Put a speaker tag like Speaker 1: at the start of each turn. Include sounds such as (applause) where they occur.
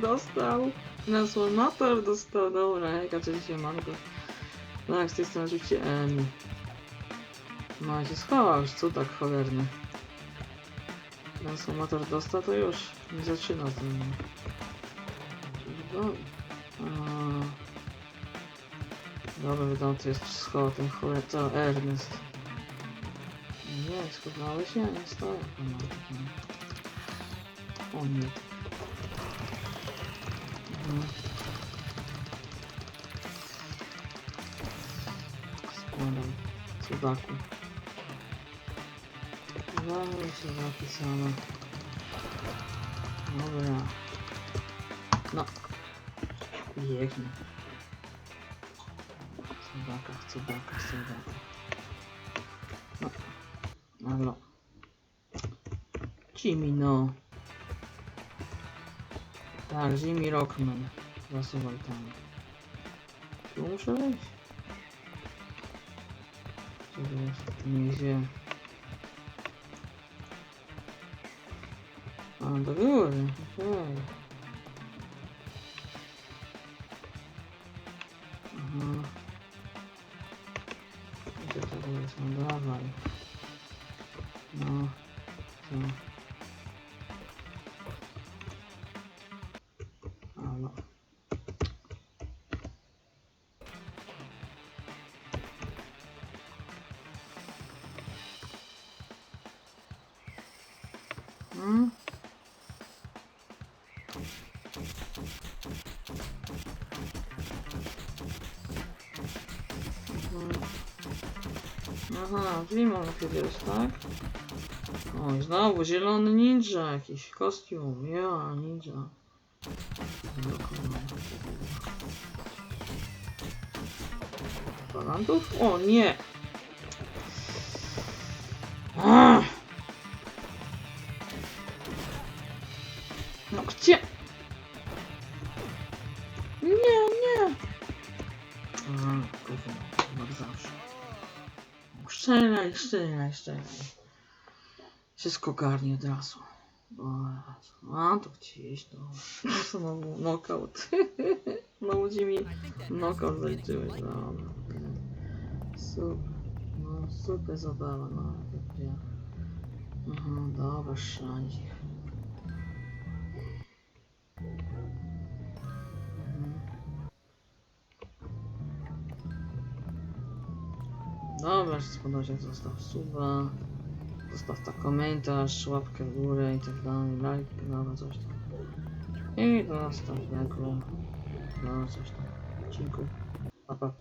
Speaker 1: Dostał. Transformator dostał. Dobra, jak oczywiście mam go. Tak, z tej strony oczywiście N. No się schował już, cudak cholerny. Transformator dostał, to już nie zaczyna z tym. A... Dobra, wiadomo, to jest schował ten choler... co Ernest. Nie, schowałeś? Ja nie stoję. O nie. Składam. Cudaku. Dawaj cudaki same. Dobra. No. Biegnij. Cudaka, cudaka, cudaka. No. Halo. Jimmy, no. Tak, Jimmy Rockman. Zasuwaj tam. Tu muszę wejść. To jest? Nie wiem. A, do góry. Okej. Aha. Gdzie to jest? No dawaj. No. Co? Hmm? Aha, czyli mam kiedyś, tak? Oj, znowu zielony ninja jakiś kostium. Ja, ninja. Palantów? O nie! Ach! No gdzie? Nie, nie! Kurwa, jak zawsze. Strzelaj, strzelaj, strzelaj. Wszystko garnie od razu. A, to gdzieś to. (laughs) Znowu knockout. Znowu ci mi knockout zaliczyłeś. Okej. Super. No, super zabawa, no. Aha, dobra, szandzik. Dobra, spodobał się, zostaw suba. Zostaw ta komentarz, łapkę w górę i tak dalej, like, no coś tam. I zostaw tego, no coś tam. Dziękuję. Pa, pa, pa.